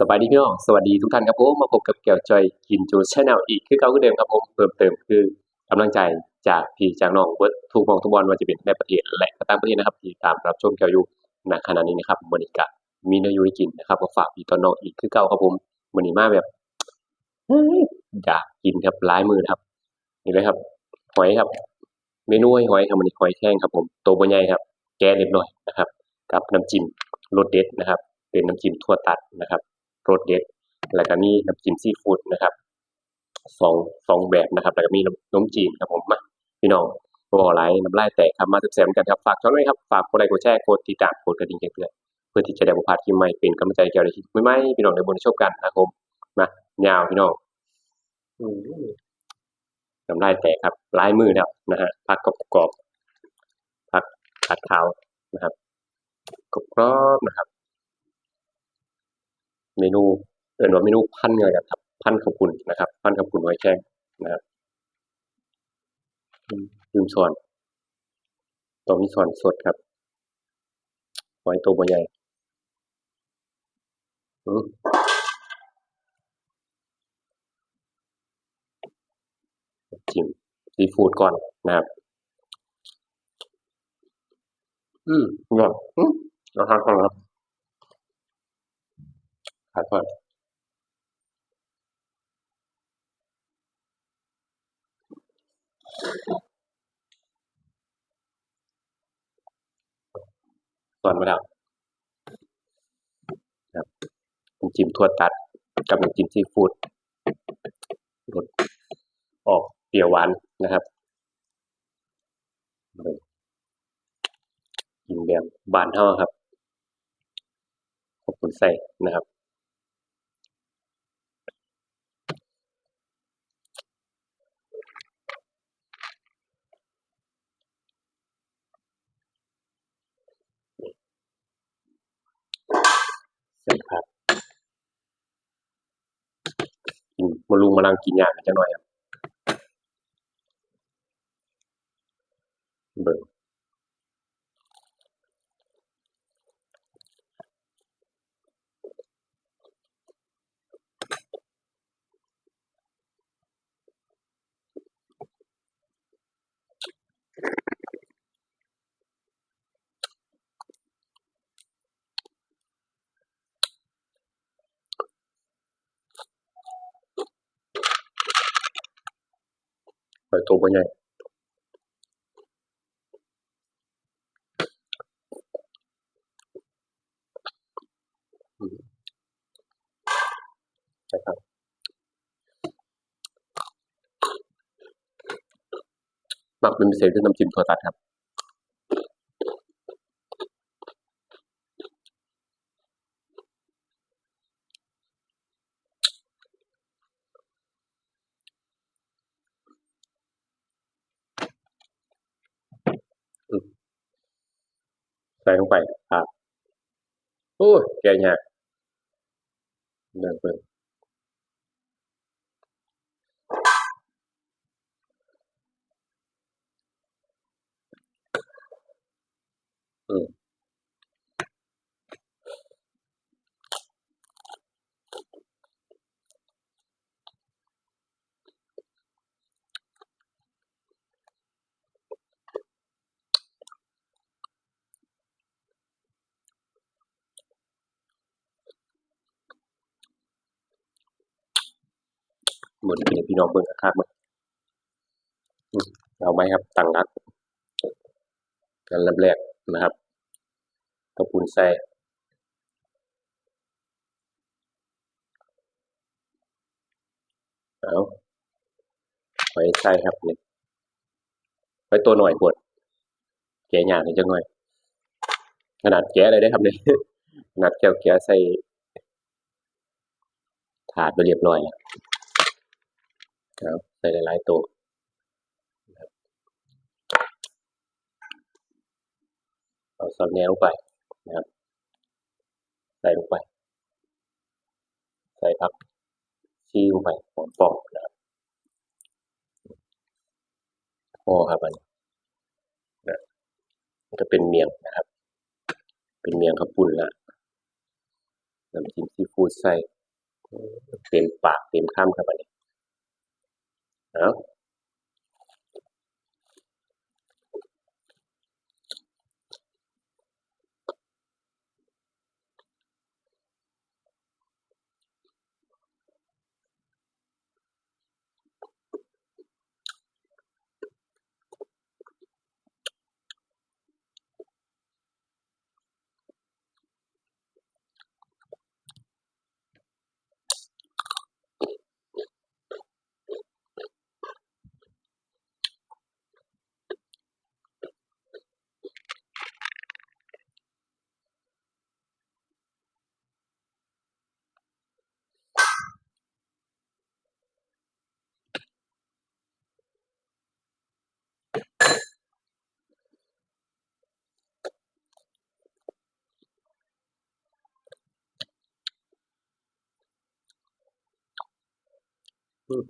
สบายดีพี่น้องสวัสดีทุกท่านครับผมมาพบกับแก้วจอยกินจูชแนลอีกคือเก่าคือเดิมครับผมเพิ่มเติมคือกำลังใจจากพี่จากน้องเวิร์ดทุกมองทุกบอลว่าจะเป็นในประเทศและก็ต่างประเทศนะครับที่ตามรับชมแก้วอยู่ณขณะนี้นะครับมอนี้ก็มีนื้ออยู่ให้กินนะครับมาฝากพี่ตอนน้องอีกคือเก่าครับผมมื้อนี้มาแบบอยากกินครับหลายมือนะครับนี่เลยครับหอยครับเมนูหอยครับมื้อนี้หอยแข้งครับผมโตัวบ่ใหญ่ครับ แกะเรียบร้อยนะครับ กับน้ำจิ้มรสเด็ดนะครับ เป็นน้ำจิ้มถั่วตัดนะครับ รสเด็ดแล้วก็มีน้ำจิ้มซีฟู้ดนะครับสองสองแบบนะครับ แล้วก็มีน้ำนมจีนครับผมมาพี่น้องบ่หลายน้ำลายแตกครับมาแซ่บๆกันครับฝากช่องด้วยครับฝากกดไลค์กดแชร์กดติดตามกดกระดิ่งแจ้งเตือนเพื่อที่จะได้บ่พลาดคลิปใหม่เป็นกำลังใจแก่เราคลิปใหม่พี่น้องได้บ่ได้ชมกันนะครับผมายาวพี่น้องน้ำลายแตกครับลายมือแล้วนะฮะผักกรอบๆผักผัดขาวนะครับกรอบนะครับ เมนูเอ่นว่าเมนูพันเงยกันครับ พันขอบคุณนะครับ พันขอบคุณหอยแครงนะครับลืมช้อนต้องมีช้อนสดครับหอยตัวบ่ใหญ่อืมจิ้มซีฟู้ดก่อนนะครับ อืมยอดอืมอาหารก่อนครับ อาหารก่อนก่อนมาแล้วครับน้ำจิ้มถั่วตัดกับน้ำจิ้มซีฟู้ดรสออกเปรี้ยวหวานนะครับกินแบบบานเฮาครับ ขอบคุณใส่นะครับ ใส่ผัก กินมาลุงมาลังกินยากจังหน่อยครับเบิ่ง หอยตัวบ่ใหญ่อืมใช่ครับมักเป็นพิเศษคือน้ำจิ้มถั่วตัดครับ หมดให้พี่น้องเบิ่งคักๆเบิ่งอืมเอาไหมครับตั้งหลักกันแรกๆนะครับขอบคุณใส่เอาหอยใส่ครับนี่หอยตัวหน่อยโพดแกะยากนิดจักหน่อย ขนาดแกะเลยเด้ครับเนี่ยขนาดแก้วแกะใส่ถาดไปเรียบร้อยแล้ว ครับใส่หลายๆตัวเอาซอสแนลไปนะครับใส่ลงไป ใส่ผักชีลงไปหอมปอมนะครับพอครับอันนะมันก็เป็นเมียงนะครับ เป็นเมียงข้าวปุ้นละน้ำจิ้มซีฟู้ดใส่เต็มปากเต็มคำครับอันนี้ เอา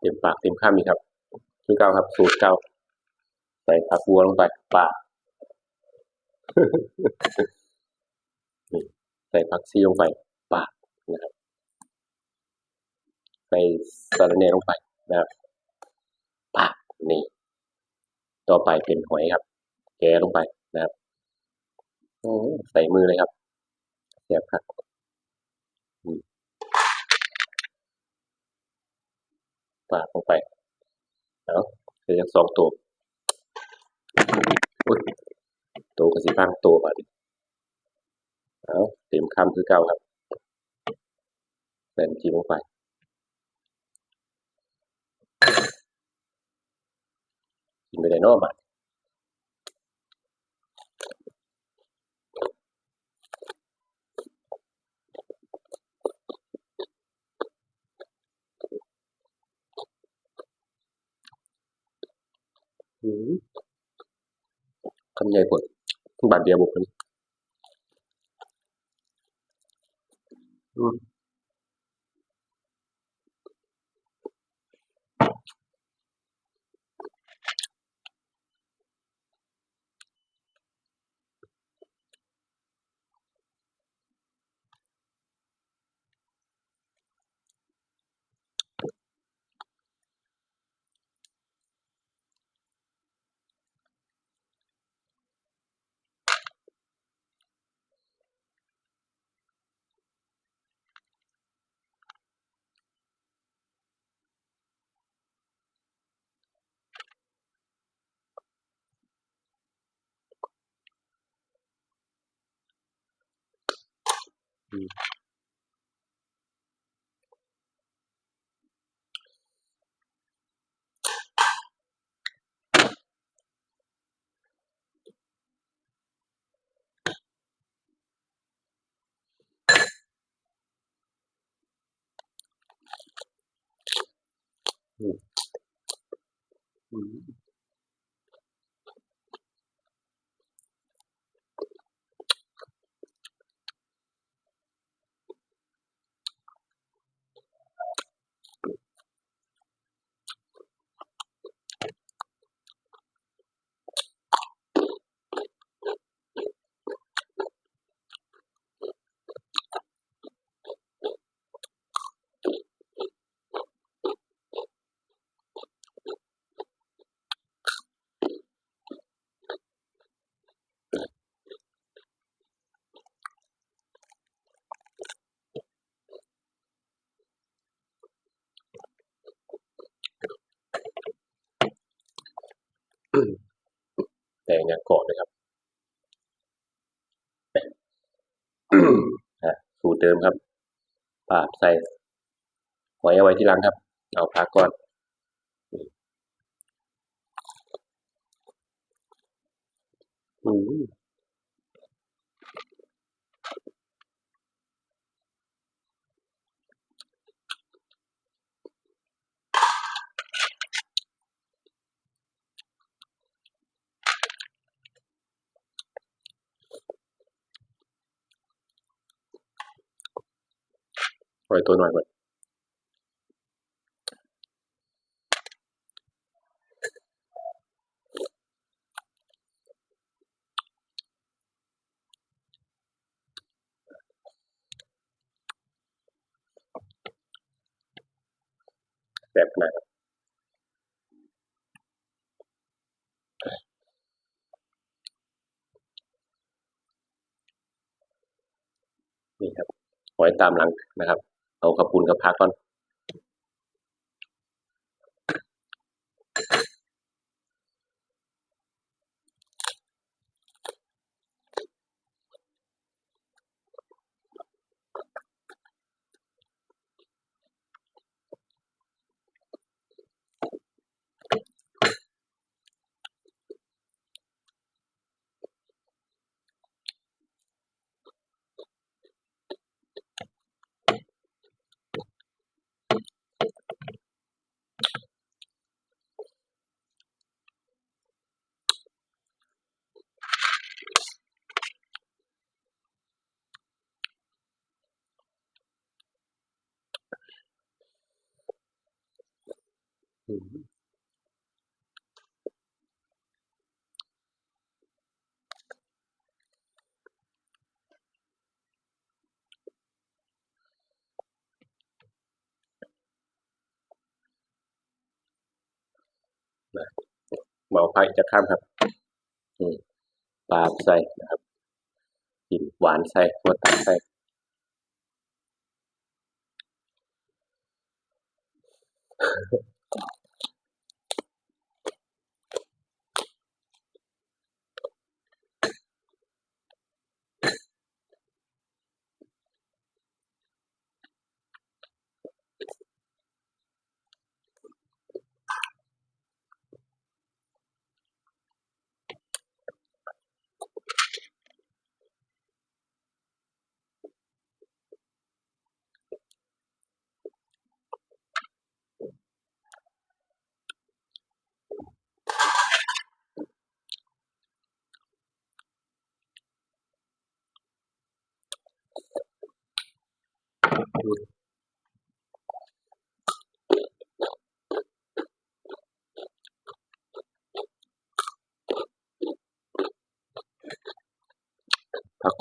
เต็มปากเต็มคำอีกครับ คือเก่าครับ สูตรเก่าใส่ผักบัวลงไปปากใส่ผักซีลงไปปากนะครับใส่สารเนลงไปนะครับปากนี่ ต่อไปเป็นหอยครับ แกะลงไปนะครับใส่มือเลยครับเสียบครับปากลงไป เอาเสียบสองตัวอุ๊ยตัวกระสีพังตัวก่อนเอาเต็มคำคือเก่าครับใส่น้ำจิ้มลงไปกินไปได้นอกบัดอืมำใหญ่กว่าบาทเดียวบุกคน อืมอืมอืมอืมแต่งอย่างก่อนนะครับ อะสูตรเดิมครับปาด ใส่หอยเอาไว้ที่หลังครับ เอาพักก่อนอืม อยตัวหน่อยก่อนแบบขนาดครับนี่ครับหอยตามหลังนะครับ เอาขับปุนกับพักก่อน เมาไผ่จะข้ามครับปลาใส่นะครับกินหวานใส่ตัวตัดใส่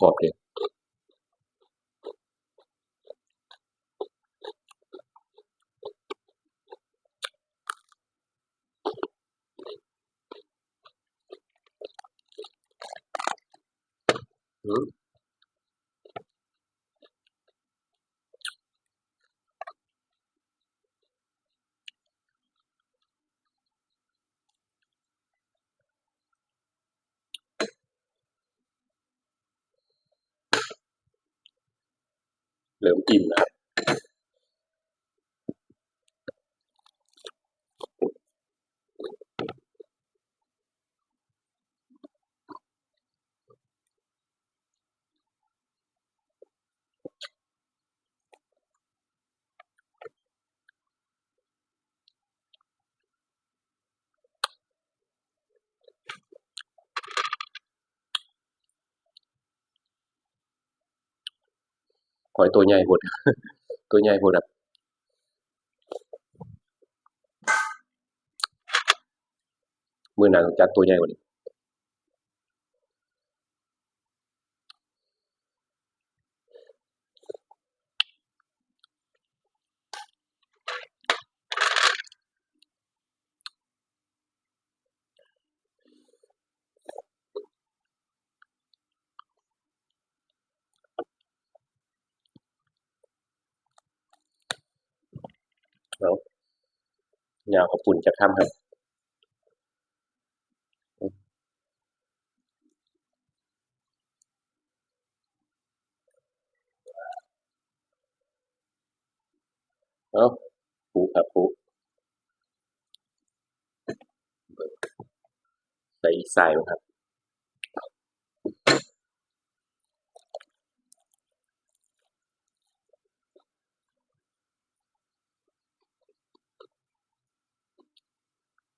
ผัก เลยอืมเริ่มอิ่มนะ ครับหอยตัวใหญ่หมดตัว ใหญ่หมดครับมื้อาต้องจัดตัวใหญ่กว่านี้แล้วยาวขอบคุณจะข้ามครับเอ้าปูครับปูใส่อีกทรายครับ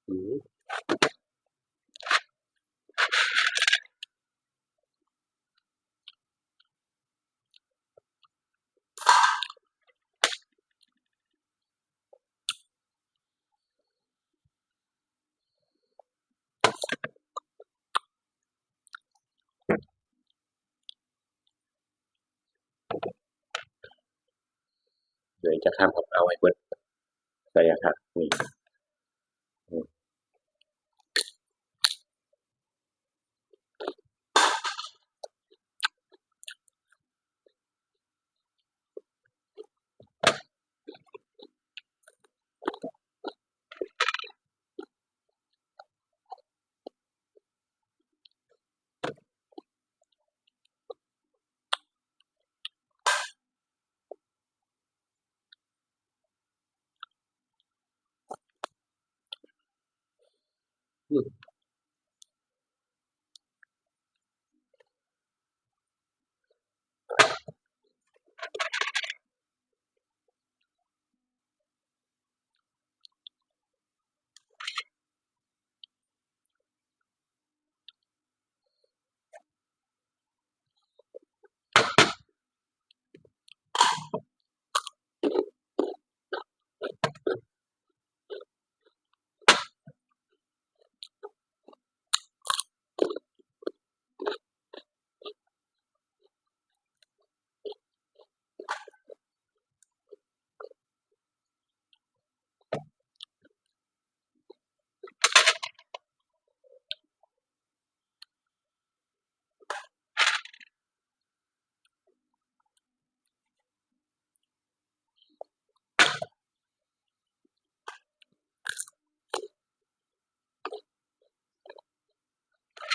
เดี๋ยวจะข้ามกับเอาไว้เบิดระยะทางนี่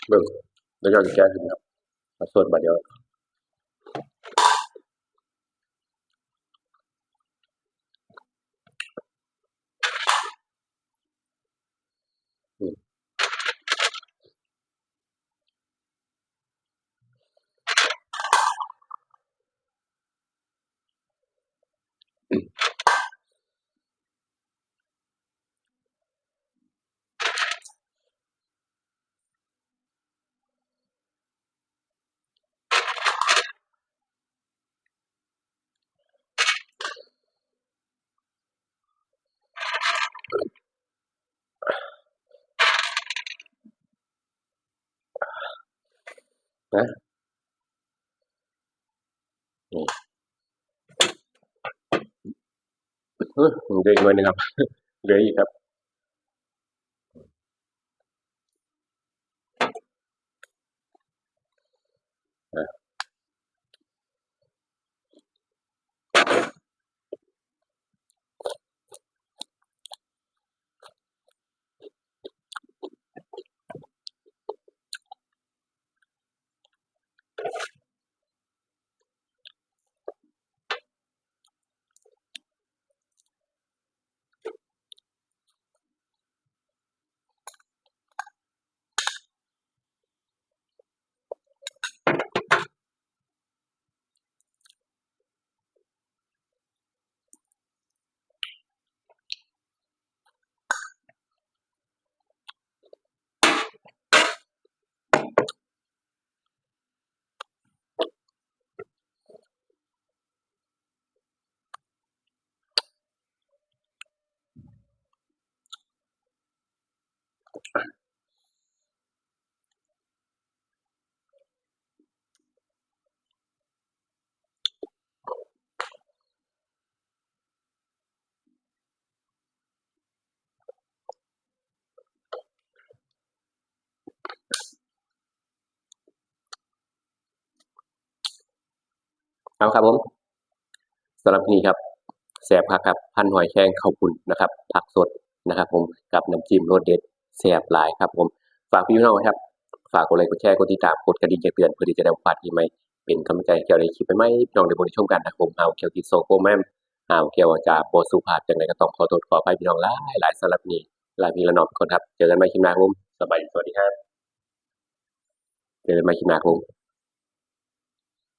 เบิกแล้วก็แก้ขึ้นครับส่วนบาดเดียว นะนี่เออเหลืออีกหน่วยนึงครับเหลืออีกครับ เอาครับผมสำหรับนี้ครับแสบคักครับ พันหอยแครงข้าวปุ้นนะครับ ผักสดนะครับ ผมกับน้ำจิ้มรสเด็ด แสบหลายครับ ผมฝากพี่น้องครับ ฝากกดไลค์กดแชร์กดติดตามกดกระดิ่งแจ้งเตือนเพื่อที่จะได้พลาดที่ไม่เป็นกำลังใจเกี่ยวในคลิปไหม่พี่น้องได้บริชมกันนะครับผมเอาเกี่ยวกับโซโคแมมเอาเกี่ยวกับโบสุภาพจังไรก็ต้องขอโทษขออภัยพี่น้องหลายหลายสำหรับนี้ลายพี่ละน้องก่อนครับ เจอกันใหม่คลิปหน้าครับผมสบายดีสวัสดีครับเจอกันใหม่คลิปหน้าครับผม